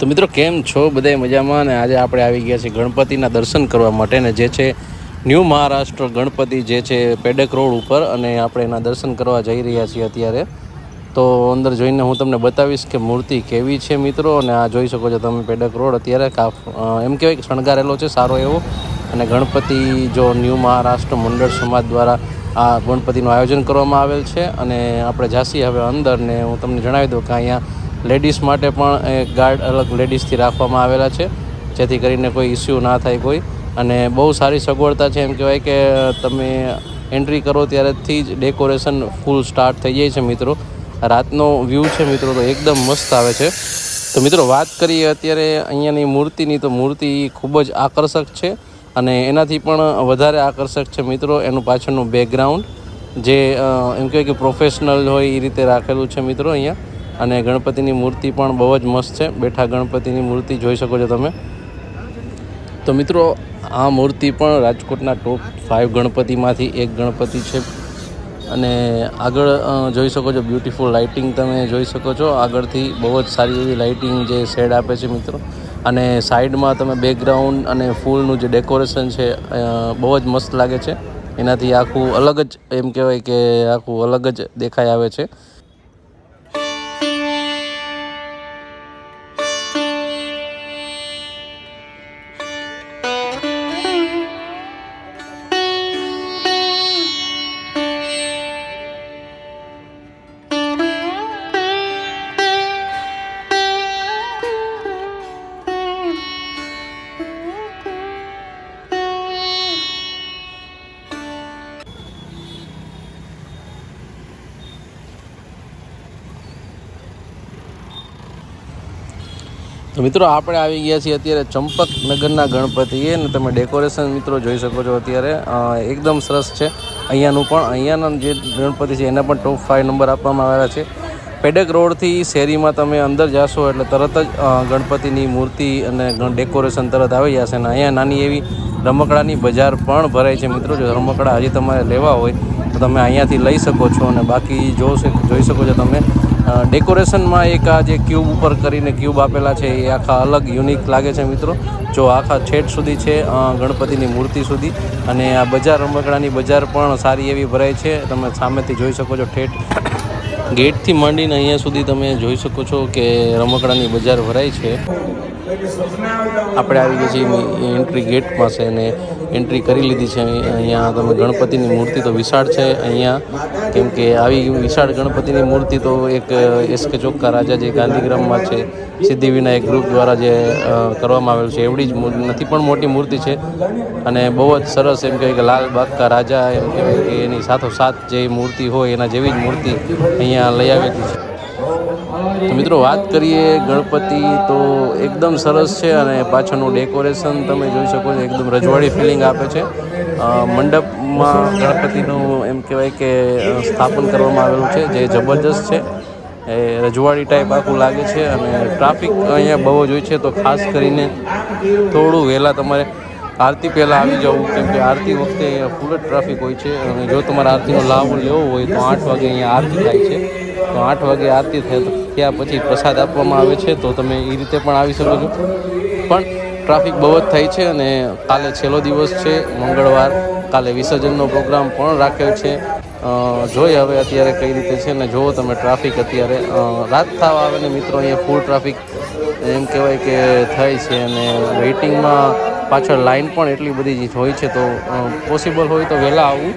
તો મિત્રો, કેમ છો બધાય મજામાં? અને આજે આપણે આવી ગયા છીએ ગણપતિના દર્શન કરવા માટે ને જે છે ન્યૂ મહારાષ્ટ્ર ગણપતિ જે છે પેડક રોડ ઉપર અને આપણે એના દર્શન કરવા જઈ રહ્યા છીએ અત્યારે. તો અંદર જોઈને હું તમને બતાવીશ કે મૂર્તિ કેવી છે મિત્રો, અને આ જોઈ શકો છો તમે પેડક રોડ અત્યારે કાફ એમ કહેવાય કે શણગારેલો છે સારો એવો. અને ગણપતિ જો ન્યૂ મહારાષ્ટ્ર મંડળ સમાજ દ્વારા આ ગણપતિનું આયોજન કરવામાં આવેલ છે. અને આપણે જાસી હવે અંદર ને હું તમને જણાવી દઉં કે અહીંયા લેડીઝ માટે પણ એ ગાર્ડ અલગ લેડીઝથી રાખવામાં આવેલા છે, જેથી કરીને કોઈ ઇસ્યુ ના થાય કોઈ. અને બહુ સારી સગવડતા છે એમ કહેવાય કે, તમે એન્ટ્રી કરો ત્યારેથી જ ડેકોરેશન ફૂલ સ્ટાર્ટ થઈ જાય છે મિત્રો. રાતનો વ્યૂ છે મિત્રો, તો એકદમ મસ્ત આવે છે. તો મિત્રો, વાત કરીએ અત્યારે અહીંયાની મૂર્તિની, તો મૂર્તિ ખૂબ જ આકર્ષક છે અને એનાથી પણ વધારે આકર્ષક છે મિત્રો એનું પાછળનું બેકગ્રાઉન્ડ જે એમ કહેવાય કે પ્રોફેશનલ હોય એ રીતે રાખેલું છે મિત્રો અહીંયા. અને ગણપતિની મૂર્તિ પણ બહુ જ મસ્ત છે. બેઠા ગણપતિની મૂર્તિ જોઈ શકો છો તમે. તો મિત્રો, આ મૂર્તિ પણ રાજકોટના ટોપ ફાઇવ ગણપતિમાંથી એક ગણપતિ છે. અને આગળ જોઈ શકો છો બ્યુટીફુલ લાઇટિંગ તમે જોઈ શકો છો. આગળથી બહુ જ સારી એવી લાઇટિંગ જે શેડ આપે છે મિત્રો. અને સાઈડમાં તમે બેકગ્રાઉન્ડ અને ફૂલનું જે ડેકોરેશન છે બહુ જ મસ્ત લાગે છે. એનાથી આખું અલગ જ એમ કહેવાય કે આખું અલગ જ દેખાઈ આવે છે. તો મિત્રો, આપણે આવી ગયા છીએ અત્યારે ચંપકનગરના ગણપતિએ ને તમે ડેકોરેશન મિત્રો જોઈ શકો છો અત્યારે. એકદમ સરસ છે. અહીંયાનું પણ, અહીંયાના જે ગણપતિ છે એને પણ ટોપ ફાઇવ નંબર આપવામાં આવેલા છે. પેડક રોડથી શેરીમાં તમે અંદર જાશો એટલે તરત જ ગણપતિની મૂર્તિ અને ડેકોરેશન તરત આવી જશે અને અહીંયા નાની એવી રમકડાની બજાર પણ ભરાય છે મિત્રો. જો રમકડા હજી તમારે લેવા હોય તો તમે અહીંયાથી લઈ શકો છો અને બાકી જોશે, જોઈ શકો છો તમે. ડેકોરેશનમાં એક આ જે ક્યુબ ઉપર કરીને ક્યુબ આપેલા છે, એ આખા અલગ યુનિક લાગે છે મિત્રો. જો આખા છેટ સુધી છે ગણપતિની મૂર્તિ સુધી. અને આ બજાર રમકડાની બજાર પણ સારી એવી ભરાય છે. તમે સામેથી જોઈ શકો છો ઠેઠ. ગેટથી માંડીને અહીંયા સુધી તમે જોઈ શકો છો કે રમકડાની બજાર ભરાય છે. આપણે આવી ગયા છીએ એન્ટ્રી ગેટ પાસે અને એન્ટ્રી કરી લીધી છે. અહીંયા તમે ગણપતિની મૂર્તિ તો વિશાળ છે. અહીંયા કેમ કે આવી વિશાળ ગણપતિની મૂર્તિ તો એક એસકે ચોખ્ખા રાજા જે ગાંધીગ્રામમાં છે સિદ્ધિવિનાયક ગ્રુપ દ્વારા જે કરવામાં આવેલું છે. એવડી જ નથી પણ મોટી મૂર્તિ છે. અને બહુ જ સરસ એમ કહેવાય કે લાલ બાગકા રાજા એમ કહેવાય કે એની સાથોસાથ જે મૂર્તિ હોય એના જેવી જ મૂર્તિ અહીંયા લઈ આવેલી છે. મિત્રો વાત કરીએ ગણપતિ તો એકદમ સરસ છે અને પાછળનું ડેકોરેશન તમે જોઈ શકો છો, એકદમ રજવાડી ફિલિંગ આપે છે. મંડપમાં ગણપતિનું એમ કહેવાય કે સ્થાપન કરવામાં આવેલું છે, જે જબરજસ્ત છે. એ રજવાડી ટાઈપ આખું લાગે છે અને ટ્રાફિક અહીંયા બહુ જ હોય છે, તો ખાસ કરીને થોડું વહેલા તમારે આરતી પહેલાં આવી જવું, કેમ કે આરતી વખતે અહીંયા ફૂલ જ ટ્રાફિક હોય છે. અને જો તમારે આરતીનો લાભ લેવો હોય તો આઠ વાગે અહીંયા આરતી થાય છે. તો આઠ વાગે આરતી થાય ત્યાં પછી પ્રસાદ આપવામાં આવે છે, તો તમે એ રીતે પણ આવી શકો છો. પણ ટ્રાફિક બહુ જ થાય છે અને કાલે છેલ્લો દિવસ છે, મંગળવાર. કાલે વિસર્જનનો પ્રોગ્રામ પણ રાખ્યો છે. જોઈએ હવે અત્યારે કઈ રીતે છે ને જુઓ તમે ટ્રાફિક અત્યારે. રાત થવા આવે ને મિત્રો, અહીંયા ફૂલ ટ્રાફિક એમ કહેવાય કે થાય છે અને વેઇટિંગમાં પાછળ લાઈન પણ એટલી બધી જ હોય છે, તો પોસિબલ હોય તો વહેલા આવવું